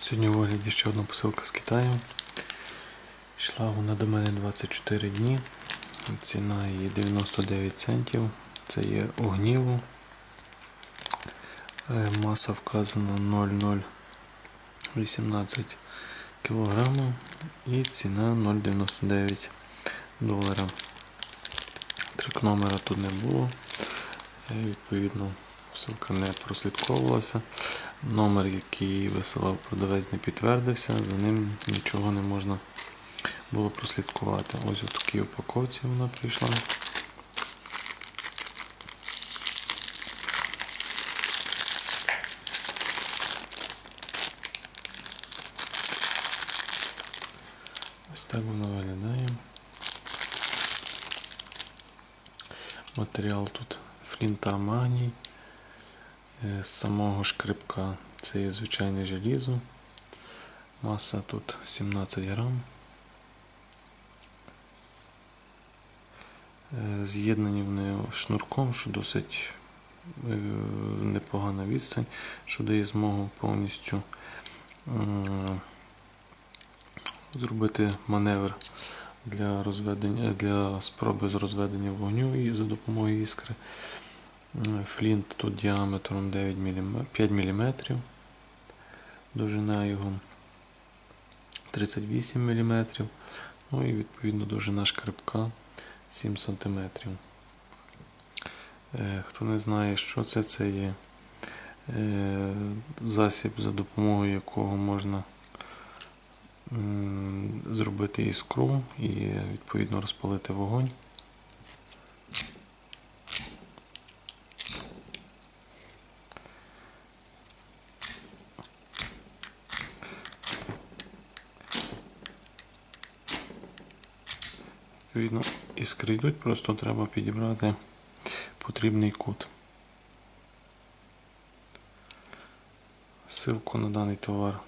Сьогодні в огляді ще одна посилка з Китаю. Йшла вона до мене 24 дні. Ціна її 99 центів. Це є огніло. Е, Маса вказана 0,018 кг і ціна 0,99 долара. Трик номера тут не було. Е, Відповідно, посилка не прослідковувалася. Номер, який висилав продавець, не підтвердився, за ним нічого не можна було прослідкувати. Ось у такій упаковці вона прийшла. Ось так вона виглядає. Матеріал тут флінта магній. Е, З самого шкрипка це є звичайне желізо. Маса тут 17 грам. Е, З'єднані вони шнурком, що досить е, непогана відстань, що дає змогу повністю зробити маневр для розведення для спроби з розведення вогню і за допомогою іскри. М, Флінт тут діаметром 9 мм, 5 мм, довжина його 38 мм, ну і відповідно довжина шкребка 7 см. Е, Хто не знає, що це, це є е, засіб, за допомогою якого можна зробити іскру і відповідно розпалити вогонь. Відповідно, іскри йдуть, просто треба підібрати потрібний кут. Ссылку на даний товар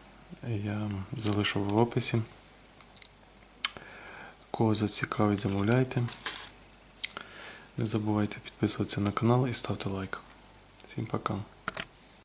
я залишу в описі. Кого зацікавить, замовляйте. Не забувайте підписуватися на канал і ставте лайк. Всім пока.